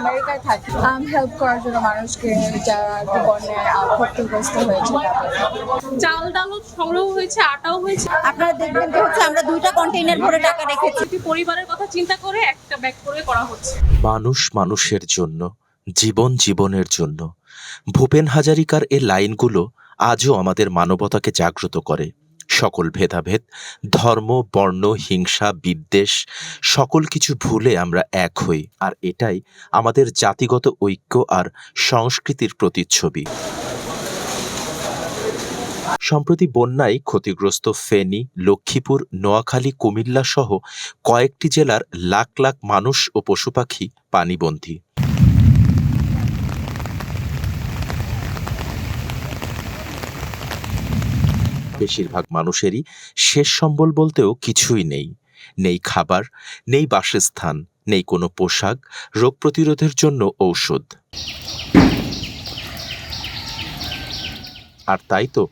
আমেরিকায় থাকি। হেল্প করার জন্য মানুষকে যারা ক্ষতিগ্রস্ত হয়েছে। চাল ডালও সংগ্রহ হয়েছে আটাও হয়েছে। আপনারা দেখবেন যে হচ্ছে আমরা দুইটা কন্টেইনার ভরে টাকা রেখেছি। পরিবারের কথা চিন্তা করে একটা ব্যাগ করে করা হচ্ছে। মানুষ মানুষের জন্য জীবন জীবনের জন্য। ভূপেন হাজারিকার এ লাইনগুলো আজও আমাদের মানবতাকে জাগ্রত করে। সকল ভেদাভেদ, ধর্ম, বর্ণ, হিংসা, বিদ্বেষ, সকল কিছু ভুলে আমরা এক হই, আর এটাই আমাদের জাতিগত ঐক্য আর সংস্কৃতির প্রতিচ্ছবি। সম্প্রতি বন্যায় ক্ষতিগ্রস্ত ফেনী, লক্ষ্মীপুর, নোয়াখালী কুমিল্লা সহ কয়েকটি জেলার লাখ লাখ মানুষ ও পশু পাখি পানিবন্দী। বেশিরভাগ মানুষেরই শেষ সম্বল বলতেও কিছুই নেই। নেই খাবার, নেই বাসস্থান, নেই কোনো পোশাক, রোগ প্রতিরোধের জন্য ঔষধ। আর তাই তো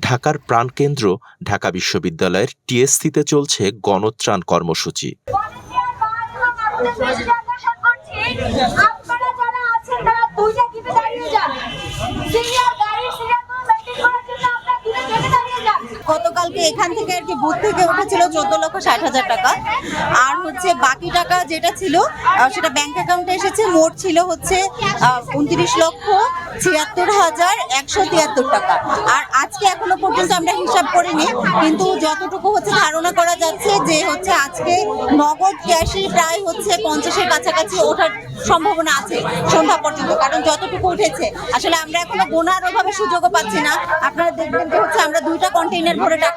ঢাকার প্রাণকেন্দ্র ঢাকা বিশ্ববিদ্যালয়ের টিএসসিতে চলছে গণত্রাণ কর্মসূচি। আপনারা যারা আছেন তারা দাঁড়িয়ে যান। গতকালকে এখান থেকে আর কি বুথ থেকে উঠেছিল চোদ্দ লক্ষ ষাট হাজার টাকা। আর হচ্ছে বাকি টাকা যেটা ছিল সেটা ব্যাংক অ্যাকাউন্টে এসেছে। মোট ছিল হচ্ছে উনত্রিশ লক্ষ ছিয়াত্তর হাজার একশো তিয়াত্তর টাকা। আর আজকে এখনও পর্যন্ত আমরা হিসাব করিনি, কিন্তু যতটুকু হচ্ছে ধারণা করা যাচ্ছে যে হচ্ছে আজকে নগদ ক্যাশই প্রায় হচ্ছে পঞ্চাশের কাছাকাছি ওঠার সম্ভাবনা আছে সন্ধ্যা পর্যন্ত। কারণ যতটুকু উঠেছে, আসলে আমরা এখনও গোনার ওভাবে সুযোগও পাচ্ছি না। আপনারা দেখবেন যে হচ্ছে আমরা দুইটা কন্টেইনার ভরে টাকা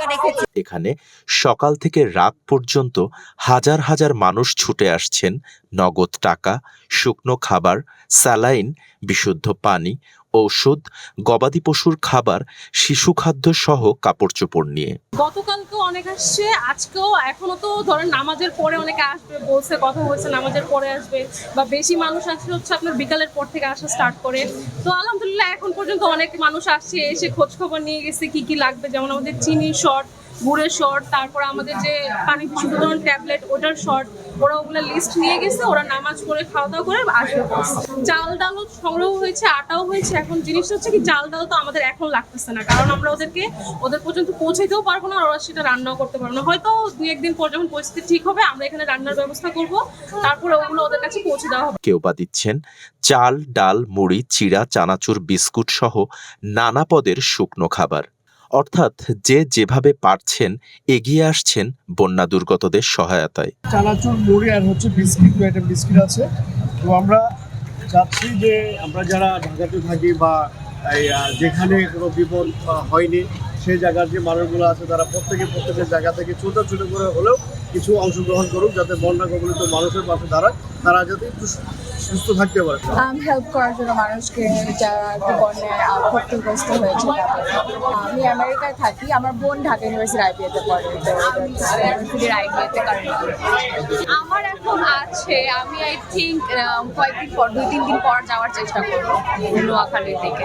এখানে সকাল থেকে রাত পর্যন্ত হাজার হাজার মানুষ ছুটে আসছেন নগদ টাকা, শুকনো খাবার, স্যালাইন, বিশুদ্ধ পানি ঔষধ, গবাদি পশুর খাবার, শিশু খাদ্য সহ কাপড় চোপড় নিয়ে। গতকালকেও অনেক আসছে, আজকেও এখনও তো ধরেন নামাজের পরে অনেকে আসবে, বলছে, কথা বলছে, নামাজের পরে আসবে, বা বেশি মানুষ আসছে হচ্ছে আপনার বিকালের পর থেকে আসা স্টার্ট করে। তো আলহামদুলিল্লাহ এখন পর্যন্ত অনেক মানুষ আসছে, এসে খোঁজ খবর নিয়ে গেছে, কি কি লাগবে, যেমন আমাদের চিনি, শর্ট গুড়ের শর্ট তারপর আমাদের যে পানি বিশুদ্ধ ধরনের ট্যাবলেট ওটার শর্ট ওরা ওগুলো লিস্ট নিয়ে গেছে, ওরা নামাজ পড়ে খাওয়া দাওয়া করে আসবে। চাল ডালও সংগ্রহ হয়েছে, আটাও হয়েছে, এখন জিনিসটা হচ্ছে কি, চাল ডাল তো আমাদের এখন লাগতেছে না, কারণ আমরা ওদেরকে, ওদের পর্যন্ত পৌঁছাইতেও পারব না ওরা সেটা রান্নাও করতে পারব না। হয়তো দুই একদিন পর যখন পরিস্থিতি ঠিক হবে, আমরা এখানে রান্নার ব্যবস্থা করব, তারপরে ওগুলো ওদের কাছে পৌঁছে দেওয়া হবে। কেউ বা দিচ্ছেন, চাল, ডাল, মুড়ি, চিড়া, চানাচুর, বিস্কুট সহ নানা পদের শুকনো খাবার। অর্থাৎ যে যেভাবে পারছেন, এগিয়ে আসছেন বন্যা দুর্গতদের সহায়তায়। চানাচুর, মুড়ি আর হচ্ছে বিস্কিট আইটেম বিস্কিট আছে। তো আমরা চাচ্ছি যে আমরা যারা ঢাকাতে থাকি বা যেখানে কোনো বিপদ হয়নি, সেই জায়গার যে মানুষগুলো আছে, তারা প্রত্যেকে প্রত্যেকের জায়গা থেকে ছোট ছোট করে হলেও কিছু অংশগ্রহণ করুক, যাতে বন্যা কবলিত মানুষের পাশে দাঁড়ায় তারা যাতে একটু সুস্থ থাকতে পারে। হেল্প করার জন্য মানুষকে যারা বন্যায় ক্ষতিগ্রস্ত হয়েছে আমি আমেরিকায় থাকি আমার বোন ঢাকা ইউনিভার্সিটি আইবিএতে পড়ে। ইউনিভার্সিটির আইবিএতে আমার এখন আছে আমি আই থিঙ্ক কয়েকদিন পর দুই তিন দিন পর যাওয়ার চেষ্টা করব নোয়াখালী থেকে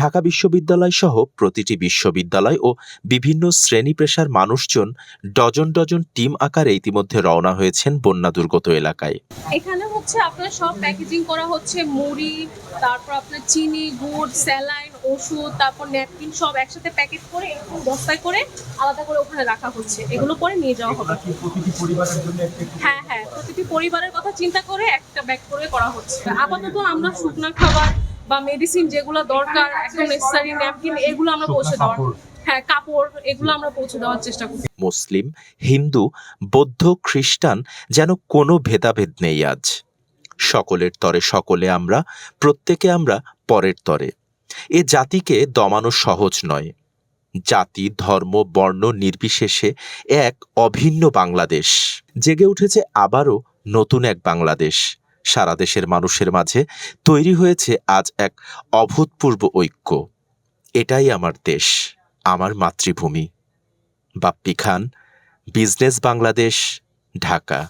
ঢাকা বিশ্ববিদ্যালয় সহ প্রতিটি বিশ্ববিদ্যালয় ও বিভিন্ন শ্রেণি পেশার মানুষজন ডজন ডজন টিম আকারে ইতিমধ্যে রওনা হয়েছেন বন্যা দুর্গত এলাকায়। এখানে হচ্ছে আপনার সব প্যাকেজিং করা হচ্ছে মুড়ি তারপর আপনার চিনি গুড় স্যালাইন ওষুধ তারপর ন্যাপকিন সব একসাথে প্যাকেট করে এরকম বস্তায় করে আলাদা করে ওখানে রাখা হচ্ছে। এগুলো পরে নিয়ে যাওয়া হবে। হ্যাঁ হ্যাঁ প্রতিটি পরিবারের কথা চিন্তা করে একটা ব্যাগ করে করা হচ্ছে। আপাতত আমরা শুকনো খাবার বা মেডিসিন যেগুলো দরকার একদম নেসেসারি ন্যাপকিন এগুলো আমরা পৌঁছে দেওয়ার হ্যাঁ মুসলিম, হিন্দু, বৌদ্ধ, খ্রিস্টান যেন কোনো ভেদাভেদ নেই আজ। সকলের তরে সকলে আমরা, প্রত্যেকে আমরা পরের তরে। এ জাতিকে দমানো সহজ নয়। জাতি, ধর্ম, বর্ণ নির্বিশেষে এক অভিন্ন বাংলাদেশ। জেগে উঠেছে আবারও নতুন এক বাংলাদেশ। সারা দেশের মানুষের মাঝে তৈরি হয়েছে আজ এক অভূতপূর্ব ঐক্য। এটাই আমার দেশ। আমার মাতৃভূমি। বাপ্পি খান বিজনেস বাংলাদেশ ঢাকা।